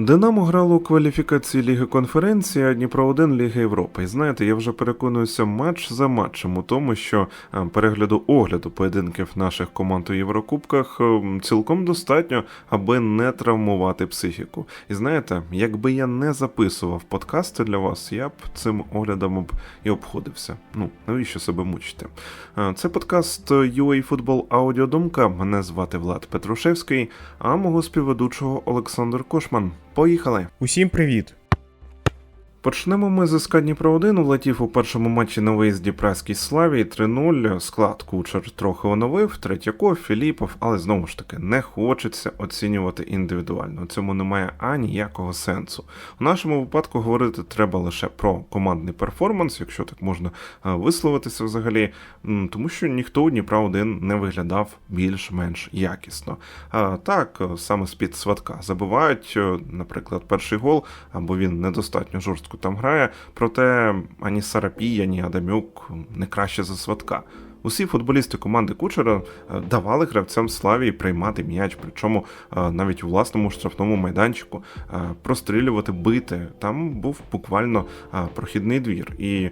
Динамо грало у кваліфікації Ліги конференції, а Дніпро 1 Ліги Європи. І знаєте, я вже переконуюся матч за матчем у тому, що е, перегляду огляду поєдинків наших команд у Єврокубках е, цілком достатньо, аби не травмувати психіку. І знаєте, якби я не записував подкасти для вас, я б цим оглядом б і обходився. Ну навіщо себе мучити? Е, Це подкаст UA Football Аудіодумка. Мене звати Влад Петрушевський, а мого співведучого Олександр Кошман. Поїхали! Усім привіт! Почнемо ми з СК Дніпро 1 влетів у першому матчі на виїзді Праській Славі 3-0. Склад Кучер трохи оновив, Третьяков, Філіпов, але знову ж таки не хочеться оцінювати індивідуально. У цьому немає аніякого сенсу. У нашому випадку говорити треба лише про командний перформанс, якщо так можна е, висловитися взагалі, тому що ніхто у Дніпра 1 не виглядав більш-менш якісно. А, так, е, саме з-під сватка забивають, е, наприклад, перший гол, або він недостатньо жорстко там грає. Проте ані Сарапій, ані Адамюк не краще за сватка. Усі футболісти команди Кучера е, давали гравцям Славії приймати м'яч, причому е, навіть у власному штрафному майданчику е, прострілювати, бити. Там був буквально прохідний двір. І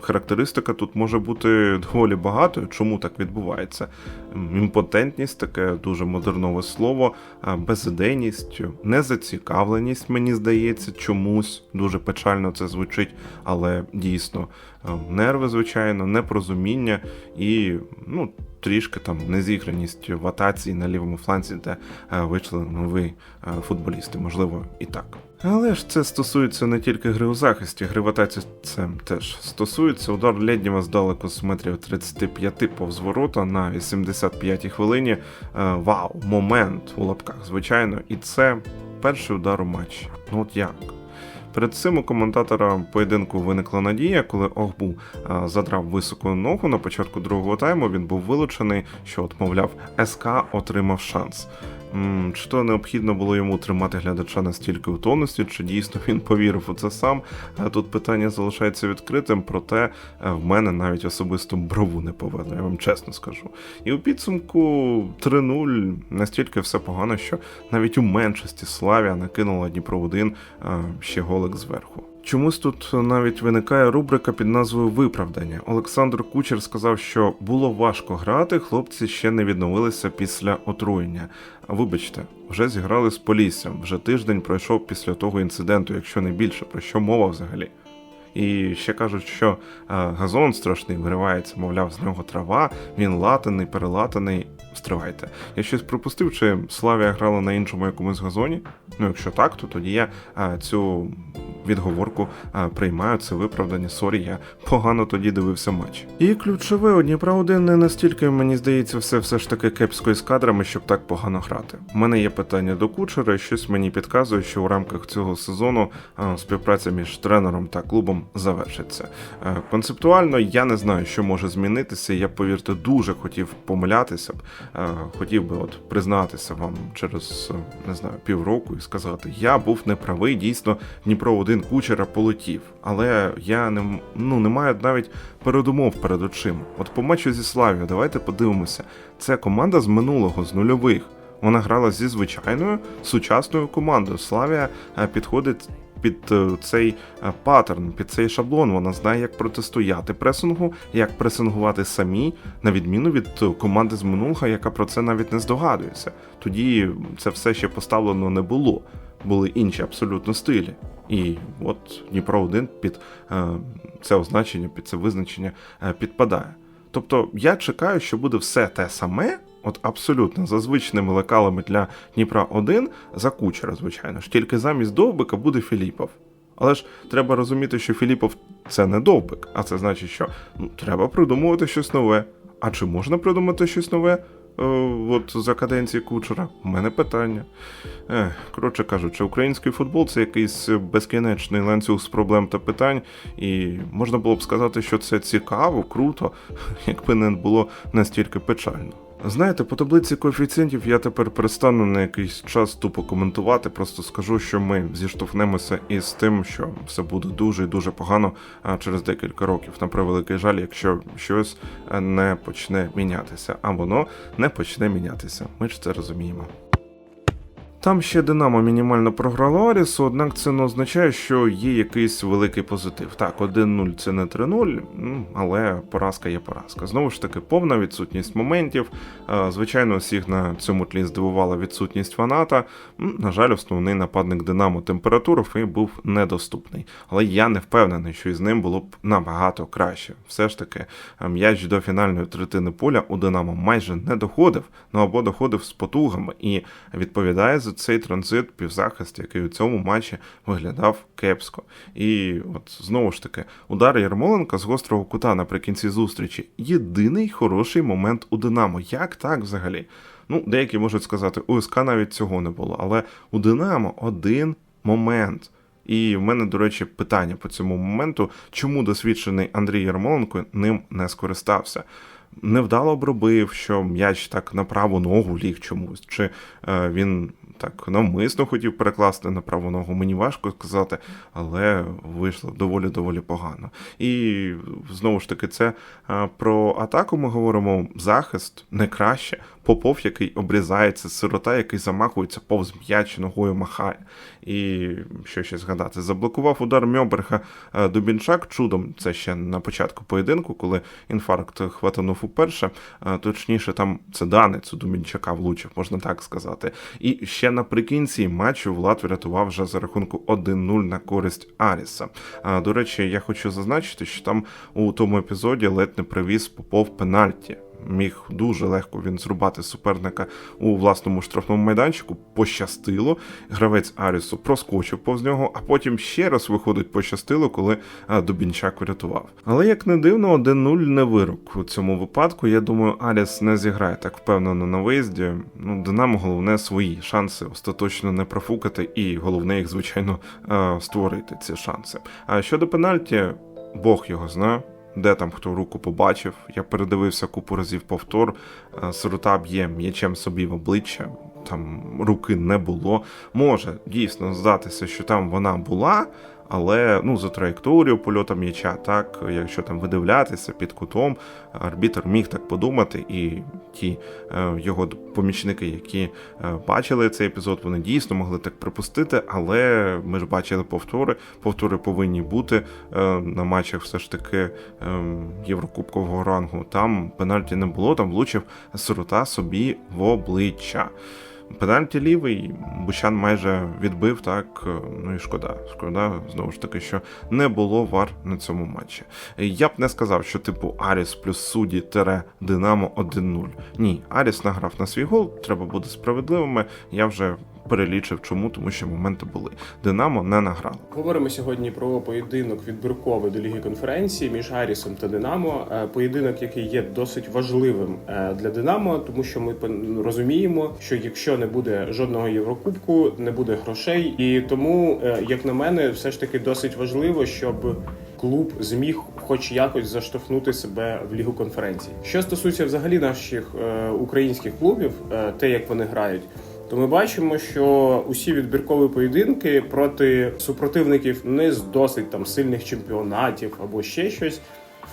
характеристика тут може бути доволі багато. Чому так відбувається? Імпотентність, таке дуже модернове слово, безідейність, незацікавленість, мені здається, чомусь дуже печально це звучить, але дійсно нерви, звичайно, непорозуміння і ну, трішки там незіграність в атаці на лівому фланзі, де е, вийшли нові е, футболісти, можливо, і так. Але ж це стосується не тільки гри у захисті, гри в атаці це теж стосується. Удар Лєднєва здалеку з метрів 35 повз ворота на 85-й хвилині. Е, Вау, момент у лапках, звичайно, і це перший удар у матчі. Ну от як? Перед цим у коментатора поєдинку виникла надія, коли Огбу задрав високу ногу на початку другого тайму. Він був вилучений, що от, мовляв, СК отримав шанс. Чи то необхідно було йому тримати глядача настільки у тонусі, чи дійсно він повірив у це сам? А Тут питання залишається відкритим, проте е, в мене навіть особисто брову не повело, я вам чесно скажу. І у підсумку 3-0 настільки все погано, що навіть у меншості Славія накинула Дніпро 1 ще голик зверху. Чомусь тут навіть виникає рубрика під назвою Виправдання. Олександр Кучер сказав, що було важко грати, хлопці ще не відновилися після отруєння. Вибачте, вже зіграли з Поліссям, вже тиждень пройшов після того інциденту, якщо не більше, про що мова взагалі. І ще кажуть, що газон страшний виривається, мовляв, з нього трава, він латаний, перелатаний. Стривайте. Я щось пропустив, чи Славія грала на іншому якомусь газоні? Ну, якщо так, то тоді я цю відговорку приймаю, це виправдання. Сорі, я погано тоді дивився матч. І ключове у Дніпра 1 не настільки, мені здається, все все ж таки кепсько із кадрами, щоб так погано грати. У мене є питання до кучера, і щось мені підказує, що у рамках цього сезону співпраця між тренером та клубом завершиться. Е, Концептуально я не знаю, що може змінитися. Я повірте, дуже хотів помилятися б. Е, Хотів би от признатися вам через е, не знаю півроку і сказати, я був неправий, дійсно Дніпро один кучера полетів. Але я не ну не маю навіть передумов перед очима. От по матчу зі Славією, давайте подивимося. Це команда з минулого, з нульових. Вона грала зі звичайною сучасною командою. Славія е, підходить під е, цей е, паттерн, під цей шаблон. Вона знає, як протистояти пресингу, як пресингувати самі, на відміну від команди з минулого, яка про це навіть не здогадується. Тоді це все ще поставлено не було. Були інші абсолютно стилі. І от Дніпро 1 під е, це означення, під це визначення е, підпадає. Тобто я чекаю, що буде все те саме, от абсолютно за звичними лекалами для Дніпра 1 за кучера, звичайно ж, тільки замість довбика буде Філіпов. Але ж треба розуміти, що Філіпов це не довбик, а це значить, що ну, треба придумувати щось нове. А чи можна придумати щось нове? Е, от за каденції кучера? У мене питання. Ех, коротше кажучи, український футбол це якийсь безкінечний ланцюг з проблем та питань, і можна було б сказати, що це цікаво, круто, якби не було настільки печально. Знаєте, по таблиці коефіцієнтів я тепер перестану на якийсь час тупо коментувати. Просто скажу, що ми зіштовхнемося із тим, що все буде дуже і дуже погано через декілька років. На превеликий жаль, якщо щось е, не почне мінятися, а воно не почне мінятися. Ми ж це розуміємо. Там ще Динамо мінімально програло Арісу, однак це не означає, що є якийсь великий позитив. Так, 1-0 це не 3-0, ну, але поразка є поразка. Знову ж таки, повна відсутність моментів. Е, Звичайно, всіх на цьому тлі здивувала відсутність фаната. На жаль, основний нападник Динамо температуров і був недоступний. Але я не впевнений, що із ним було б набагато краще. Все ж таки, е, м'яч до фінальної третини поля у Динамо майже не доходив, ну або доходив з потугами і відповідає за цей транзит півзахист, який у цьому матчі виглядав кепсько. І от знову ж таки, удар Ярмоленка з гострого кута наприкінці зустрічі єдиний хороший момент у Динамо. Як так взагалі? Ну, деякі можуть сказати, у СК навіть цього не було, але у Динамо один момент. І в мене, до речі, питання по цьому моменту, чому досвідчений Андрій Ярмоленко ним не скористався? Невдало обробив, що м'яч так на праву ногу ліг чомусь, чи е, він так навмисно хотів перекласти на праву ногу. Мені важко сказати, але вийшло доволі доволі погано. І знову ж таки, це е, про атаку ми говоримо захист не краще. Попов, який обрізається, сирота, який замахується повз м'яч ногою махає. І що ще згадати, заблокував удар Мьоберга е, Дубінчак чудом. Це ще на початку поєдинку, коли інфаркт хватанув уперше. Е, Точніше, там це данець у Дубінчака влучив, можна так сказати. І ще наприкінці матчу Влад врятував вже за рахунку 1-0 на користь Аріса. Е, До речі, я хочу зазначити, що там у тому епізоді ледь не привіз Попов пенальті міг дуже легко він зрубати суперника у власному штрафному майданчику. Пощастило. Гравець Арісу проскочив повз нього, а потім ще раз виходить пощастило, коли Дубінчак врятував. Але як не дивно, 1-0 не вирок у цьому випадку. Я думаю, Аріс не зіграє так впевнено на виїзді. Ну, Динамо головне свої шанси остаточно не профукати, і головне їх, звичайно, створити ці шанси. А щодо пенальті, Бог його знає де там хто руку побачив. Я передивився купу разів повтор. Е, Сирота б'є м'ячем собі в обличчя. Там руки не було. Може дійсно здатися, що там вона була, але ну за траєкторію польоту м'яча, так якщо там видивлятися під кутом, арбітр міг так подумати, і ті е, його помічники, які е, бачили цей епізод, вони дійсно могли так припустити, але ми ж бачили повтори. Повтори повинні бути е, на матчах все ж таки Єврокубкового рангу. Там пенальті не було, там влучив сирота собі в обличчя. Пенальті лівий, Бучан майже відбив, так. е, Ну і шкода. Шкода, знову ж таки, що не було вар на цьому матчі. Я б не сказав, що типу Аріс плюс судді тере Динамо 1-0. Ні, Аріс награв на свій гол, треба бути справедливими. Я вже перелічив чому, тому що моменти були. Динамо не награло. Говоримо сьогодні про поєдинок відбірковий до ліги конференції між Арісом та Динамо. Е, Поєдинок, який є досить важливим е, для Динамо, тому що ми розуміємо, що якщо не буде жодного Єврокубку, не буде грошей, і тому, е, як на мене, все ж таки досить важливо, щоб клуб зміг хоч якось заштовхнути себе в лігу конференції. Що стосується взагалі наших українських клубів, те як вони грають то ми бачимо, що усі відбіркові поєдинки проти супротивників не з досить там сильних чемпіонатів або ще щось,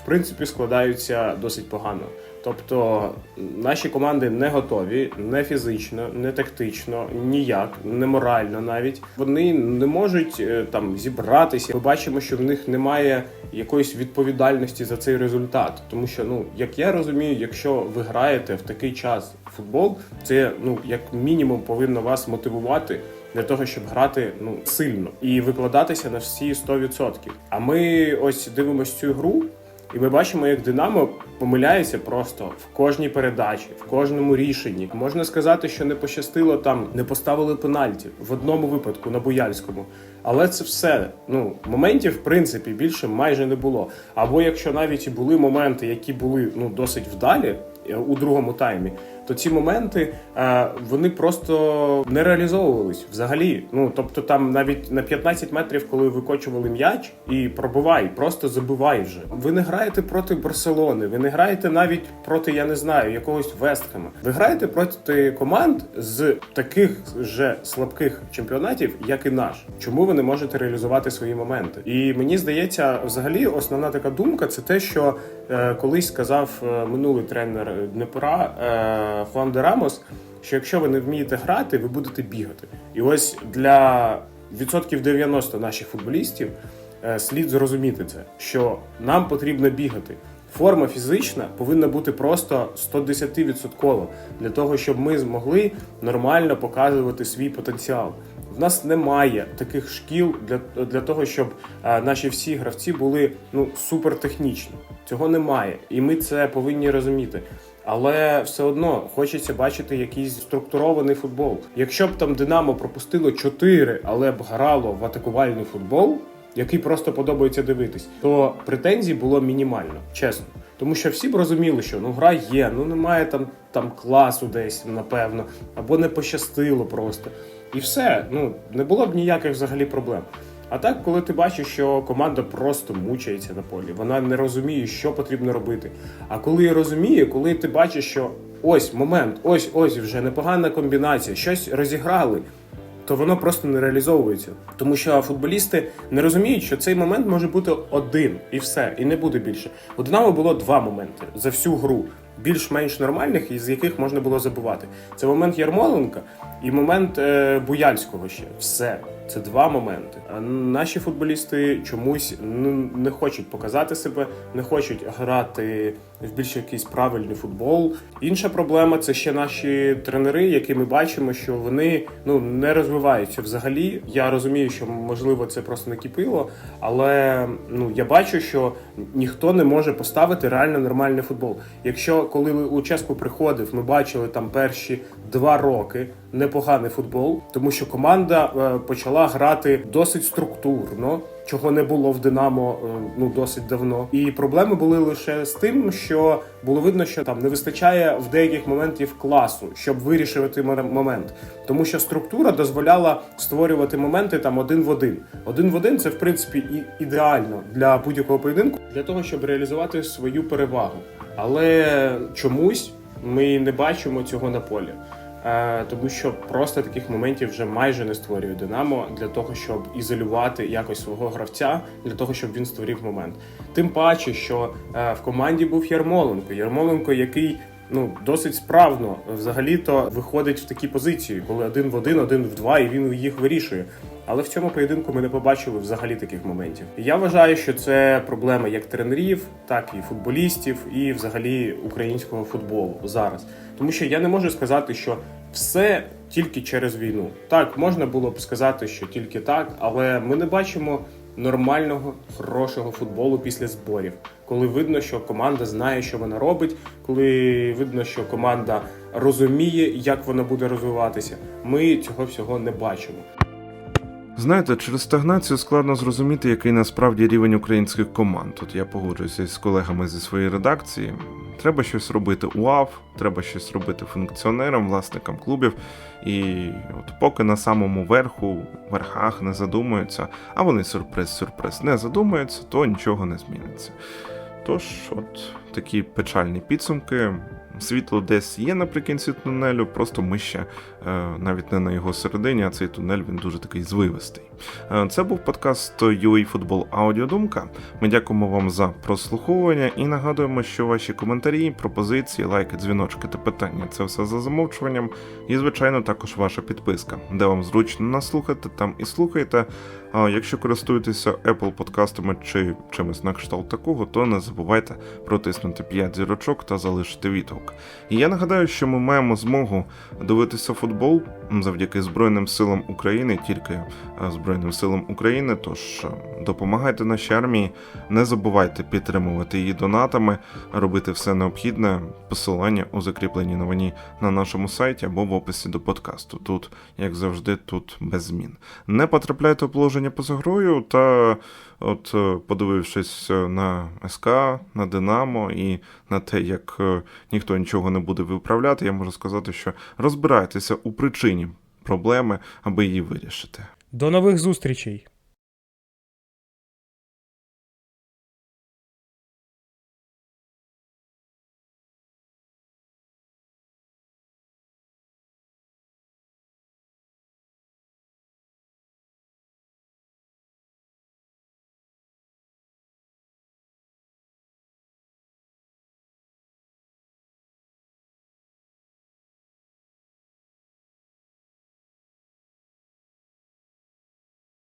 в принципі, складаються досить погано. Тобто наші команди не готові не фізично, не тактично, ніяк, не морально навіть. Вони не можуть е, там зібратися. Ми бачимо, що в них немає якоїсь відповідальності за цей результат. Тому що, ну як я розумію, якщо ви граєте в такий час футбол, це ну як мінімум повинно вас мотивувати. Для того щоб грати ну сильно і викладатися на всі 100%. А ми ось дивимося цю гру, і ми бачимо, як Динамо помиляється просто в кожній передачі, в кожному рішенні. Можна сказати, що не пощастило там, не поставили пенальті в одному випадку на Буяльському. Але це все. Ну моментів, в принципі, більше майже не було. Або якщо навіть і були моменти, які були ну досить вдалі е, у другому таймі, то ці моменти е, вони просто не реалізовувались взагалі. Ну тобто, там навіть на 15 метрів, коли викочували м'яч і пробивай, просто забивай вже. Ви не граєте проти Барселони, ви не граєте навіть проти, я не знаю, якогось Вестхема. Ви граєте проти команд з таких же слабких чемпіонатів, як і наш. Чому ви не можете реалізувати свої моменти? І мені здається, взагалі, основна така думка це те, що е, колись сказав е, минулий тренер Днепра е, Хуан де Рамос. що якщо ви не вмієте грати, ви будете бігати. І ось для відсотків 90 наших футболістів е, слід зрозуміти це, що нам потрібно бігати. Форма фізична повинна бути просто 110% для того, щоб ми змогли нормально показувати свій потенціал. В нас немає таких шкіл для, для того, щоб е, наші всі гравці були ну супертехнічні. Цього немає, і ми це повинні розуміти. Але все одно хочеться бачити якийсь структурований футбол. Якщо б там Динамо пропустило 4, але б грало в атакувальний футбол, який просто подобається дивитись, то претензій було мінімально, чесно. Тому що всі б розуміли, що ну гра є, ну немає там, там класу десь, напевно, або не пощастило просто. І все, ну не було б ніяких взагалі проблем. А так, коли ти бачиш, що команда просто мучається на полі, вона не розуміє, що потрібно робити. А коли розуміє, коли ти бачиш, що ось момент, ось ось вже непогана комбінація, щось розіграли, то воно просто не реалізовується. Тому що футболісти не розуміють, що цей момент може бути один і все, і не буде більше. У Динамо було два моменти за всю гру, більш-менш нормальних, із яких можна було забувати. Це момент Ярмоленка і момент е, Буяльського ще. Все. Це два моменти. Наші футболісти чомусь не хочуть показати себе, не хочуть грати в більш якийсь правильний футбол. Інша проблема це ще наші тренери, які ми бачимо, що вони ну не розвиваються взагалі. Я розумію, що можливо це просто накипіло, але ну я бачу, що ніхто не може поставити реально нормальний футбол. Якщо коли у Ческу приходив, ми бачили там перші два роки непоганий футбол, тому що команда е, почала грати досить структурно. Чого не було в Динамо е, ну досить давно, і проблеми були лише з тим, що було видно, що там не вистачає в деяких моментів класу, щоб вирішувати момент, тому що структура дозволяла створювати моменти там один в один. Один в один це в принципі і ідеально для будь-якого поєдинку для того, щоб реалізувати свою перевагу. Але чомусь ми не бачимо цього на полі. Е, тому що просто таких моментів вже майже не створює Динамо для того, щоб ізолювати якось свого гравця, для того, щоб він створив момент. Тим паче, що е, в команді був Ярмоленко. Ярмоленко, який ну досить справно взагалі-то виходить в такі позиції, коли один в один, один в два, і він їх вирішує. Але в цьому поєдинку ми не побачили взагалі таких моментів. Я вважаю, що це проблема як тренерів, так і футболістів, і взагалі українського футболу зараз. Тому що я не можу сказати, що все тільки через війну. Так, можна було б сказати, що тільки так, але ми не бачимо нормального, хорошого футболу після зборів, коли видно, що команда знає, що вона робить, коли видно, що команда розуміє, як вона буде розвиватися. Ми цього всього не бачимо. Знаєте, через стагнацію складно зрозуміти, який насправді рівень українських команд. Тут я погоджуюся з колегами зі своєї редакції. Треба щось робити УАВ, треба щось робити функціонерам, власникам клубів. І от поки на самому верху, верхах не задумуються, а вони сюрприз-сюрприз не задумуються, то нічого не зміниться. Тож, от такі печальні підсумки. Світло десь є наприкінці тунелю, просто ми ще е, навіть не на його середині, а цей тунель він дуже такий звивистий. Е, Це був подкаст UA Аудіодумка. Ми дякуємо вам за прослуховування і нагадуємо, що ваші коментарі, пропозиції, лайки, дзвіночки та питання це все за замовчуванням. І, звичайно, також ваша підписка, де вам зручно нас слухати, там і слухайте. А якщо користуєтеся Apple подкастами чи чимось на кшталт такого, то не забувайте протиснути 5 зірочок та залишити відгук. І я нагадаю, що ми маємо змогу дивитися футбол завдяки Збройним силам України, тільки е, Збройним силам України. Тож е, допомагайте нашій армії, не забувайте підтримувати її донатами, робити все необхідне. Посилання у закріпленій новині на нашому сайті або в описі до подкасту. Тут, як завжди, тут без змін. Не потрапляйте у положення поза грою та, от, е, подивившись на СК, на Динамо і на те, як е, ніхто нічого не буде виправляти, я можу сказати, що розбирайтеся у причині проблеми, аби її вирішити. До нових зустрічей!